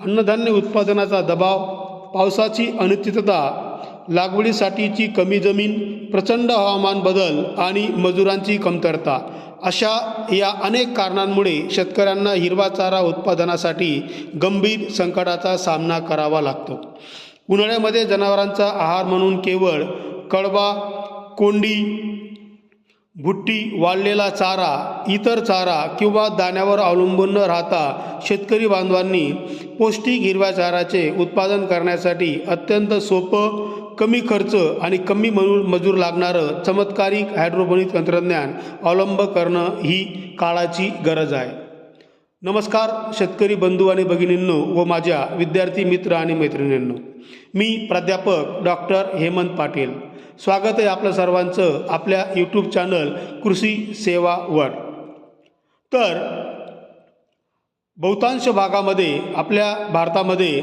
अन्नधान्य उत्पादनाचा दबाव पावसाची अनिश्चितता लागवडीसाठीची कमी जमीन प्रचंड हवामान बदल आणि मजुरांची कमतरता अशा या अनेक कारणांमुळे शेतकऱ्यांना हिरवा चारा उत्पादनासाठी गंभीर संकटाचा सामना करावा लागतो. उन्हाळ्यामध्ये जनावरांचा आहार म्हणून केवळ कडबा कोंडी भुट्टी वाळलेला चारा इतर चारा किंवा दाण्यावर अवलंबून न राहता शेतकरी बांधवांनी पौष्टिक हिरव्या चाराचे उत्पादन करण्यासाठी अत्यंत सोपं कमी खर्च आणि कमी मजूर मजूर लागणारं चमत्कारिक हायड्रोपोनिक तंत्रज्ञान अवलंब करणं ही काळाची गरज आहे. नमस्कार शेतकरी बंधू आणि भगिनींनो व माझ्या विद्यार्थी मित्र आणि मैत्रिणींनो. मी प्राध्यापक डॉक्टर हेमंत पाटील. स्वागत आहे आपलं सर्वांचं आपल्या यूट्यूब चॅनल कृषी सेवावर. तर बहुतांश भागामध्ये आपल्या भारतामध्ये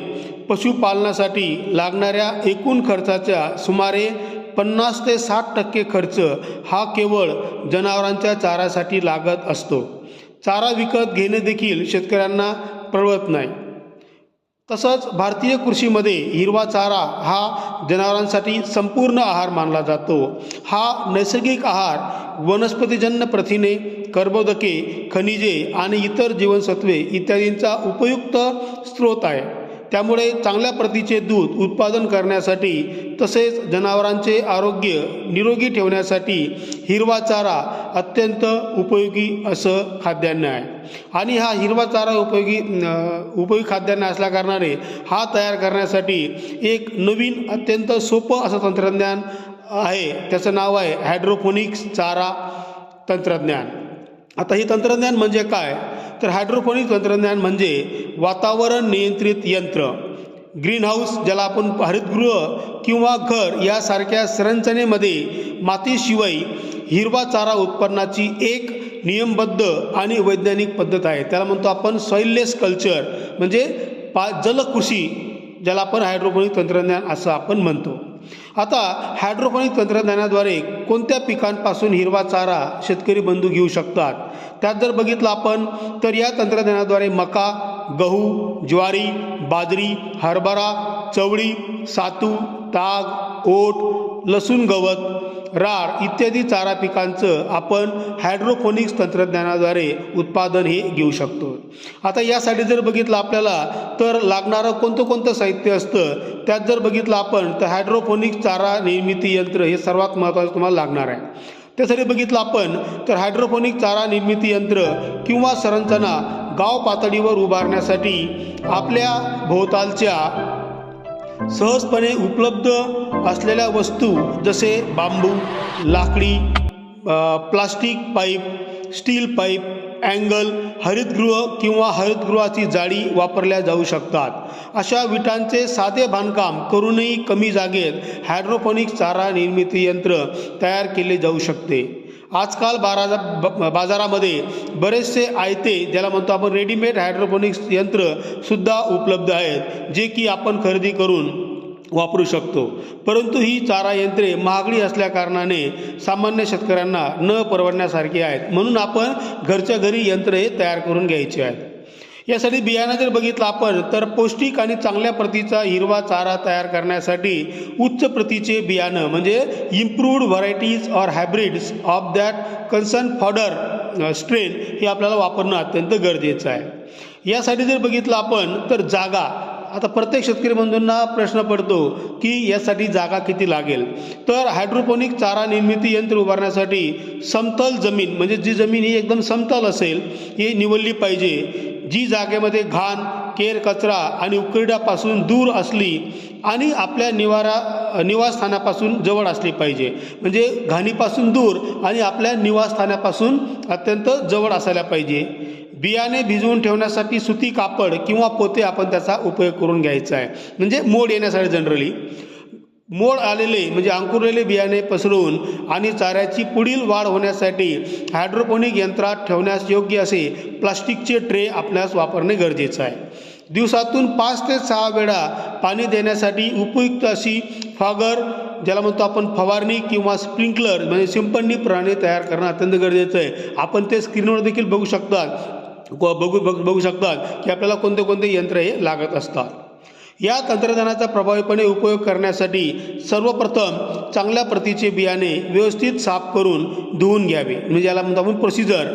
पशुपालनासाठी लागणाऱ्या एकूण खर्चाच्या सुमारे पन्नास ते साठ टक्के खर्च हा केवळ जनावरांच्या चारासाठी लागत असतो. चारा विकत घेणे देखील शेतकऱ्यांना परवडत नाही. तसंच भारतीय कृषीमध्ये हिरवा चारा हा जनावरांसाठी संपूर्ण आहार मानला जातो. हा नैसर्गिक आहार वनस्पतीजन्य प्रथिने कर्बोदके खनिजे आणि इतर जीवनसत्वे इत्यादींचा उपयुक्त स्रोत आहे. त्यामुळे चांगल्या प्रतीचे दूध उत्पादन करण्यासाठी तसेच जनावरांचे आरोग्य निरोगी ठेवण्यासाठी हिरवा चारा अत्यंत उपयोगी असं खाद्यान्न आहे. आणि हा हिरवा चारा उपयोगी उपयोगी खाद्यान्न असल्याकारणाने हा तयार करण्यासाठी एक नवीन अत्यंत सोपं असं तंत्रज्ञान आहे. त्याचं नाव आहे हायड्रोपोनिक्स चारा तंत्रज्ञान. आता हे तंत्रज्ञान म्हणजे काय? तर हायड्रोपोनिक तंत्रज्ञान म्हणजे वातावरण नियंत्रित यंत्र ग्रीन हाऊस ज्याला आपण हरितगृह किंवा घर यासारख्या संरचनेमध्ये मातीशिवाय हिरवा चारा उत्पन्नाची एक नियमबद्ध आणि वैज्ञानिक पद्धत आहे. त्याला म्हणतो आपण सॉइललेस कल्चर म्हणजे पा जलकृषी ज्याला आपण हायड्रोपोनिक तंत्रज्ञान असं आपण म्हणतो. आता हायड्रोपोनिक तंत्रज्ञानाद्वारे कोणत्या पिकांपासून हिरवा चारा शेतकरी बंधू घेऊ शकतात? त्यात जर बघितलं आपण तर या तंत्रज्ञानाद्वारे मका गहू ज्वारी बाजरी हरभरा चवळी सातू ताग ओट लसूण गवत राळ इत्यादी चारा पिकांचं आपण हायड्रोपोनिक्स तंत्रज्ञानाद्वारे उत्पादन हे घेऊ शकतो. आता यासाठी जर बघितलं आपल्याला तर लागणारं कोणतं कोणतं साहित्य असतं त्यात जर बघितलं आपण तर हायड्रोफोनिक्स चारा निर्मिती यंत्र हे सर्वात महत्त्वाचं तुम्हाला लागणार आहे. त्यासाठी बघितलं आपण तर हायड्रोपोनिक चारा निर्मिती यंत्र किंवा संरचना गाव पातळीवर उभारण्यासाठी आपल्या भोवतालच्या सहजपणे उपलब्ध असलेल्या वस्तू जसे बांबू लाकडी plastic pipe steel pipe angle हरितगृह किंवा हरितगृहाची जाळी वापरल्या जाऊ शकतात. अशा विटांचे साधे बांधकाम करूनही कमी जागेत हायड्रोपोनिक चारा निर्मिती यंत्र तयार केले जाऊ शकते. आजकाल बारा ब- बाजारामध्ये बरेचसे आयते ज्याला म्हणतो आपण रेडीमेड हायड्रोपोनिक्स यंत्रसुद्धा उपलब्ध आहेत जे की आपण खरेदी करून वापरू शकतो. परंतु ही चारा यंत्रे महागडी असल्याकारणाने सामान्य शेतकऱ्यांना न परवडण्यासारखी आहेत. म्हणून आपण घरच्या घरी यंत्र हे तयार करून घ्यायची आहेत. यासाठी बियाणं जर बघितलं आपण तर पौष्टिक आणि चांगल्या प्रतीचा हिरवा चारा तयार करण्यासाठी उच्च प्रतीचे बियाणं म्हणजे improved varieties or hybrids of that concern fodder strain हे आपल्याला वापरणं अत्यंत गरजेचं आहे. यासाठी जर बघितलं आपण तर जागा आता प्रत्येक शेतकरी बंधूंना प्रश्न पडतो की यासाठी जागा किती लागेल? तर हायड्रोपोनिक चारा निर्मिती यंत्र उभारण्यासाठी समतल जमीन म्हणजे जी जमीन ही एकदम समतल असेल ही निवडली पाहिजे. जी जागेमध्ये घाण केर कचरा आणि उकरड्यापासून दूर असली आणि आपल्या निवारा निवासस्थानापासून जवळ असली पाहिजे. म्हणजे घाणीपासून दूर आणि आपल्या निवासस्थानापासून अत्यंत जवळ असायला पाहिजे. बियाणे भिजवून ठेवण्यासाठी सुती कापड किंवा पोते आपण त्याचा उपयोग करून घ्यायचा आहे. म्हणजे मोड येण्यासाठी जनरली मोड आलेले म्हणजे अंकुरलेले बियाणे पसरवून आणि चाऱ्याची पुढील वाढ होण्यासाठी हायड्रोपोनिक यंत्रात ठेवण्यास योग्य असे प्लास्टिकचे ट्रे आपल्यास वापरणे गरजेचं आहे. दिवसातून पाच ते सहा वेळा पाणी देण्यासाठी उपयुक्त अशी फागर ज्याला म्हणतो आपण फवारणी किंवा स्प्रिंकलर म्हणजे सिंपडणी प्रणाली तयार करणं अत्यंत गरजेचं आहे. आपण ते स्क्रीनवर देखील बघू शकता. बघू बघ बघू शकतात की आपल्याला कोणते कोणते यंत्र हे लागत असतात. या तंत्रज्ञानाचा प्रभावीपणे उपयोग करण्यासाठी सर्वप्रथम चांगल्या प्रतीचे बियाणे व्यवस्थित साफ करून धुवून घ्यावे. म्हणजे याला म्हणतो आपण प्रोसिजर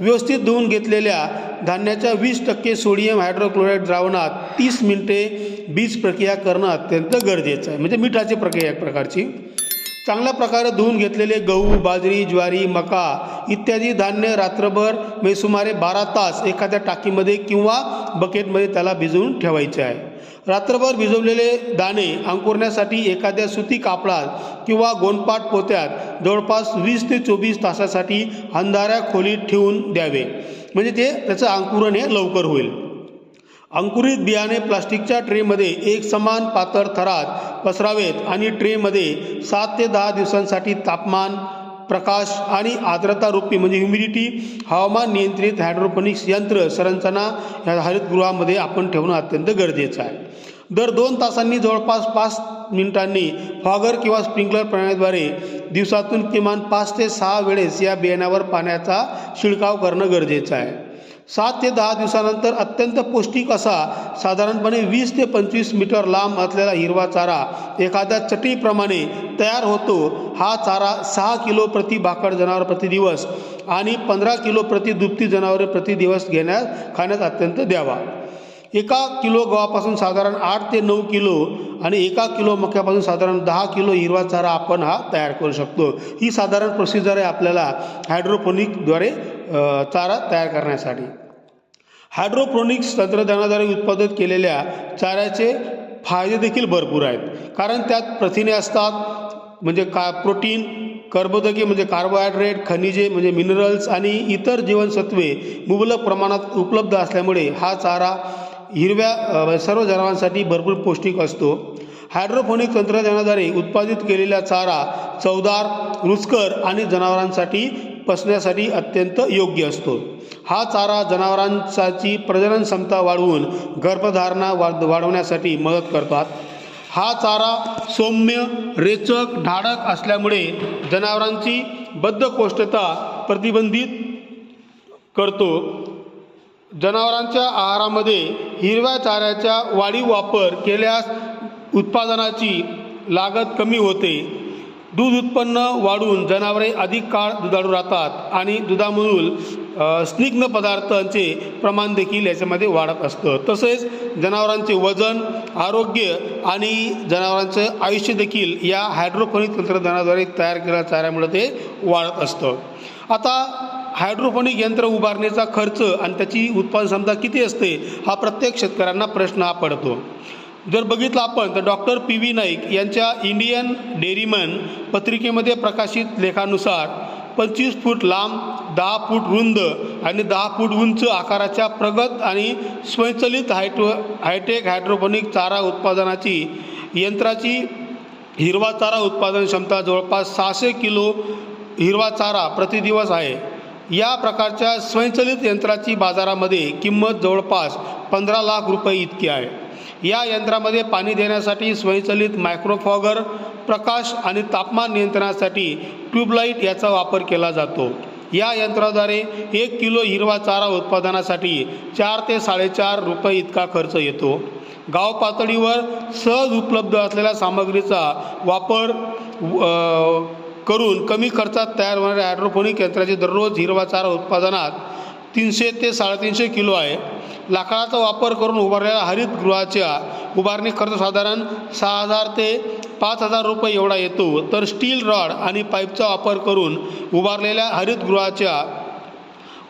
व्यवस्थित धुवून घेतलेल्या धान्याच्या वीस टक्के सोडियम हायड्रोक्लोराईड द्रावणात तीस मिनिटे बीज प्रक्रिया करणं अत्यंत गरजेचं आहे. म्हणजे मिठाची प्रक्रिया एक प्रकारची. चांगल्या प्रकारे धुवून घेतलेले गहू बाजरी ज्वारी मका इत्यादी धान्य रात्रभर म्हणजे सुमारे बारा तास एखाद्या टाकीमध्ये किंवा बकेटमध्ये त्याला भिजवून ठेवायचे आहे. रात्रभर भिजवलेले दाणे अंकुरण्यासाठी एखाद्या सुती कापडात किंवा गोंडपाट पोत्यात जवळपास वीस ते चोवीस तासासाठी अंधाऱ्या खोलीत ठेवून द्यावे. म्हणजे ते त्याचं अंकुरण हे लवकर होईल. अंकुरित बियाणे प्लास्टिकच्या ट्रेमध्ये एक समान पातळ थरात पसरावेत आणि ट्रेमध्ये सात ते दहा दिवसांसाठी तापमान प्रकाश आणि आर्द्रता रूपी म्हणजे ह्युमिडिटी हवामान नियंत्रित हायड्रोपोनिक्स यंत्र संरचना ह्या हरितगृहामध्ये आपण ठेवणं अत्यंत गरजेचं आहे. दर दोन तासांनी जवळपास पाच मिनिटांनी फॉगर किंवा स्प्रिंकलर प्रणालीद्वारे दिवसातून किमान पाच ते सहा वेळेस या बियाण्यावर पाण्याचा शिडकाव करणं गरजेचं आहे. सात ते दहा दिवसानंतर अत्यंत पौष्टिक असा साधारणपणे वीस ते पंचवीस मीटर लांब असलेला हिरवा चारा एखाद्या चटईप्रमाणे तयार होतो. हा चारा सहा किलो प्रति भाकड जनावर प्रतिदिवस आणि पंधरा किलो प्रति दुभती जनावरे प्रति दिवस घेण्यास खाण्यास अत्यंत द्यावा. एका किलो गव्हापासून साधारण आठ ते नऊ किलो आणि एका किलो मक्यापासून साधारण दहा किलो हिरवा चारा आपण हा तयार करू शकतो. ही साधारण प्रोसिजर आहे आपल्याला हायड्रोपोनिकद्वारे चारा तयार करण्यासाठी. हायड्रोपोनिक्स तंत्रज्ञानाद्वारे उत्पादित केलेल्या चाऱ्याचे फायदे देखील भरपूर आहेत. कारण त्यात प्रथिने असतात म्हणजे का प्रोटीन कर्बोदके म्हणजे कार्बोहायड्रेट खनिजे म्हणजे मिनरल्स आणि इतर जीवनसत्वे मुबलक प्रमाणात उपलब्ध असल्यामुळे हा चारा हिरव्या सर्व जनावरांसाठी भरपूर पौष्टिक असतो. हायड्रोफोनिक तंत्रज्ञानाद्वारे उत्पादित केलेला चारा चवदार रुचकर आणि जनावरांसाठी पसण्यासाठी अत्यंत योग्य असतो. हा चारा जनावरांची प्रजनन क्षमता वाढवून गर्भधारणा वाढ वाढवण्यासाठी मदत करतात. हा चारा सौम्य रेचक ढाडक असल्यामुळे जनावरांची बद्धकोष्ठता प्रतिबंधित करतो. जनावरांच्या आहारामध्ये हिरव्या चाऱ्याचा वाढीव वापर केल्यास उत्पादनाची लागत कमी होते. दूध उत्पन्न वाढून जनावरे अधिक काळ दुधाळू राहतात आणि दुधामधून स्निग्ध पदार्थांचे प्रमाण देखील याच्यामध्ये वाढत असतं. तसेच जनावरांचे वजन आरोग्य आणि जनावरांचं आयुष्य देखील या हायड्रोफोनिक तंत्रज्ञानाद्वारे तयार केलेल्या चाऱ्यामुळे ते वाढत असतं. आता हायड्रोफोनिक यंत्र उभारण्याचा खर्च आणि त्याची उत्पादन क्षमता किती असते हा प्रत्येक शेतकऱ्यांना प्रश्न हा पडतो. जर बघितलं आपण तर डॉक्टर पी व्ही नाईक यांच्या इंडियन डेअरीमन पत्रिकेमध्ये प्रकाशित लेखानुसार पंचवीस फूट लांब दहा फूट रुंद आणि दहा फूट उंच आकाराच्या प्रगत आणि स्वयंचलित हायट्रो हायटेक हायड्रोपोनिक चारा उत्पादनाची यंत्राची हिरवा चारा उत्पादन क्षमता जवळपास सहाशे किलो हिरवा चारा प्रतिदिवस आहे. या प्रकारच्या स्वयंचलित यंत्राची बाजारामध्ये किंमत जवळपास पंधरा लाख रुपये इतकी आहे. या यंत्रामध्ये पाणी देण्यासाठी स्वयंचलित मायक्रोफॉगर प्रकाश आणि तापमान नियंत्रणासाठी ट्यूबलाईट याचा वापर केला जातो. या यंत्राद्वारे एक किलो हिरवा चारा उत्पादनासाठी चार ते साडेचार रुपये इतका खर्च येतो. गाव पातळीवर सहज उपलब्ध असलेल्या सामग्रीचा वापर करून कमी खर्चात तयार होणाऱ्या हायड्रोफोनिक यंत्राचे दररोज हिरवा चारा उत्पादनात तीनशे ते साडेतीनशे किलो आहे. लाकडाचा वापर करून उभारलेल्या हरितगृहाच्या उभारणी खर्च साधारण सहा हजार ते पाच हजार रुपये एवढा येतो. तर स्टील रॉड आणि पाईपचा वापर करून उभारलेल्या हरितगृहाच्या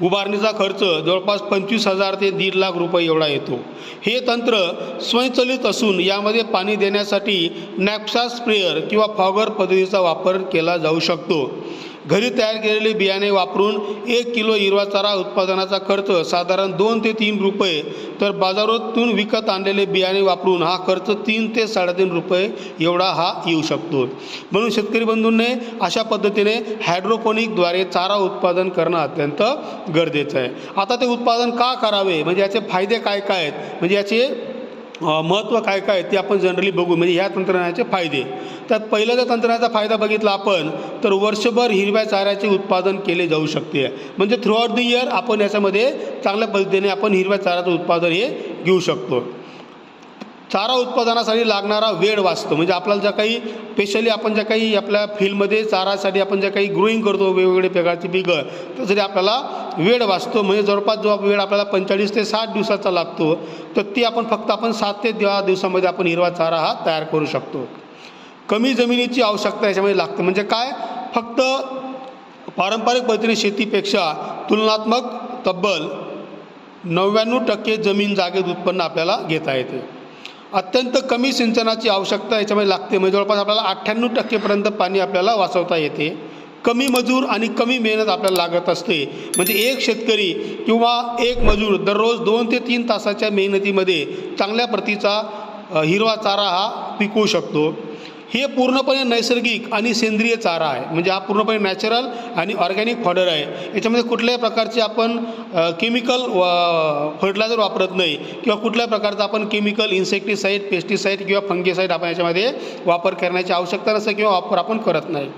उभारणीचा खर्च जवळपास पंचवीस हजार ते दीड लाख रुपये एवढा येतो. हे तंत्र स्वयंचलित असून यामध्ये पाणी देण्यासाठी नॅपसा स्प्रेअर किंवा फॉगर पद्धतीचा वापर केला जाऊ शकतो. घरी तयार केलेले बियाणे वापरून एक किलो हिरवा चारा उत्पादनाचा खर्च साधारण दोन ते तीन रुपये. तर बाजारातून विकत आणलेले बियाणे वापरून हा खर्च तीन ते साडेतीन रुपये एवढा हा येऊ शकतो. म्हणून शेतकरी बंधूंनी अशा पद्धतीने हायड्रोपोनिकद्वारे चारा उत्पादन करणं अत्यंत गरजेचं आहे. आता ते उत्पादन का करावे? म्हणजे याचे फायदे काय काय आहेत? म्हणजे याचे महत्त्व काय काय ते आपण जनरली बघू. म्हणजे ह्या तंत्रज्ञानाचे फायदे. त्यात पहिला जर तंत्रज्ञानाचा फायदा बघितला आपण तर वर्षभर हिरव्या चाऱ्याचे उत्पादन केले जाऊ शकते. म्हणजे थ्रूआउट द इयर आपण याच्यामध्ये चांगल्या पद्धतीने आपण हिरव्या चाऱ्याचं उत्पादन हे घेऊ शकतो. चारा उत्पादनासाठी लागणारा वेळ वाचतो. म्हणजे आपल्याला ज्या काही स्पेशली आपण ज्या काही आपल्या फील्डमध्ये चारासाठी आपण ज्या काही ग्रोईंग करतो वेगवेगळे प्रकारची पिकं त्यासाठी आपल्याला वेळ वाचतो. म्हणजे जवळपास जो वेळ आपल्याला पंचेचाळीस ते साठ दिवसाचा लागतो तर ती आपण फक्त आपण सात ते दहा दिवसामध्ये आपण हिरवा चारा हा तयार करू शकतो. कमी जमिनीची आवश्यकता याच्यामध्ये लागते. म्हणजे काय? फक्त पारंपरिक पद्धतीने शेतीपेक्षा तुलनात्मक तब्बल नव्याण्णव टक्के जमीन जागेत उत्पन्न आपल्याला घेता येते. अत्यंत कमी सिंचनाची आवश्यकता याच्यामध्ये लागते. म्हणजे जवळपास आपल्याला अठ्ठ्याण्णव टक्केपर्यंत पाणी आपल्याला वाचवता येते. कमी मजूर आणि कमी मेहनत आपल्याला लागत असते. म्हणजे एक शेतकरी किंवा एक मजूर दररोज दोन ते तीन तासाच्या मेहनतीमध्ये चांगल्या प्रतीचा हिरवा चारा हा पिकवू शकतो. हे पूर्णपणे नैसर्गिक आणि सेंद्रिय चारा आहे. म्हणजे हा पूर्णपणे नॅचरल आणि ऑर्गॅनिक फॉडर आहे. याच्यामध्ये कुठल्याही प्रकारचे आपण केमिकल फर्टिलायझर वापरत नाही किंवा कुठल्याही प्रकारचा आपण केमिकल इन्सेक्टिसाईड पेस्टिसाईड किंवा फंगीसाईड आपण याच्यामध्ये वापर करण्याची आवश्यकता नसते किंवा वापर आपण करत नाही.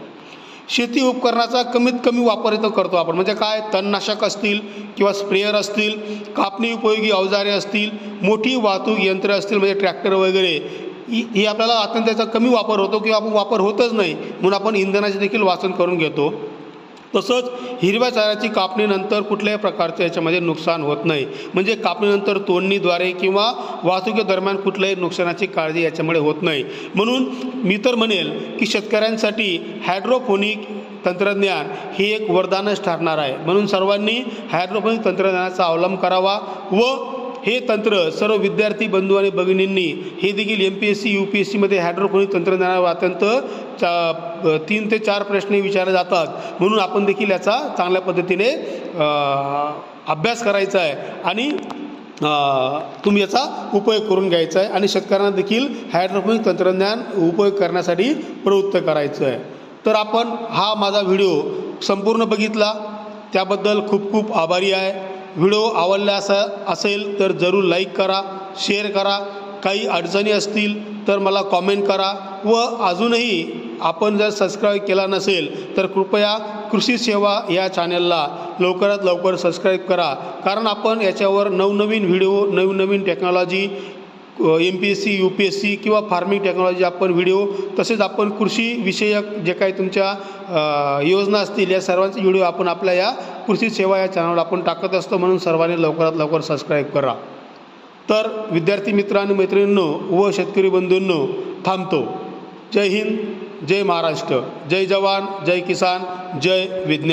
शेती उपकरणाचा कमीत कमी वापर इथं करतो आपण. म्हणजे काय? तणनाशक असतील किंवा स्प्रेअर असतील कापणी उपयोगी अवजारे असतील मोठी वाहतूक यंत्र असतील म्हणजे ट्रॅक्टर वगैरे ही ही आपल्याला आता त्याचा कमी वापर होतो किंवा आपण वापर होतच नाही म्हणून आपण इंधनाचे देखील वाचन करून घेतो. तसंच हिरव्या चाऱ्याची कापणीनंतर कुठल्याही प्रकारचं याच्यामध्ये नुकसान होत नाही. म्हणजे कापणीनंतर तोडणीद्वारे किंवा वाहतुकीदरम्यान कुठल्याही नुकसानाची काळजी याच्यामुळे होत नाही. म्हणून मी तर म्हणेल की शेतकऱ्यांसाठी हायड्रोफोनिक तंत्रज्ञान हे एक वरदानच ठरणार आहे. म्हणून सर्वांनी हायड्रोफोनिक तंत्रज्ञानाचा अवलंब करावा व हे तंत्र सर्व विद्यार्थी बंधू आणि भगिनींनी हे देखील M P S C U P S सीमध्ये हायड्रोफोनिक तंत्रज्ञानावर अत्यंत चा तीन ते चार प्रश्न विचारले जातात. म्हणून आपण देखील याचा चांगल्या पद्धतीने अभ्यास करायचा आहे आणि तुम्ही याचा उपयोग करून घ्यायचा आहे आणि शेतकऱ्यांना देखील हायड्रोफोनिक तंत्रज्ञान उपयोग करण्यासाठी प्रवृत्त करायचं आहे. तर आपण हा माझा व्हिडिओ संपूर्ण बघितला. त्याबद्दल खूप खूप आभारी आहे. व्हिडिओ आवडला असा असेल तर जरूर लाईक करा शेअर करा. काही अडचणी असतील तर मला कॉमेंट करा. व अजूनही आपण जर सबस्क्राईब केला नसेल तर कृपया कृषी सेवा या चॅनलला लवकरात लवकर सबस्क्राईब करा. कारण आपण याच्यावर नवनवीन व्हिडिओ नवनवीन technology M P S C U P S C किंवा फार्मिंग टेक्नॉलॉजी आपण व्हिडिओ तसेच आपण कृषी विषयक जे काही तुमच्या योजना असतील या सर्वांचे व्हिडिओ आपण आपल्या या कृषी सेवा या चॅनलवर आपण टाकत असतो. म्हणून सर्वांनी लवकरात लवकर सबस्क्राईब करा. तर विद्यार्थी मित्र आणि मैत्रिणींनो व शेतकरी बंधूंनो थांबतो. जय हिंद जय महाराष्ट्र. जय जवान जय किसान जय विज्ञान.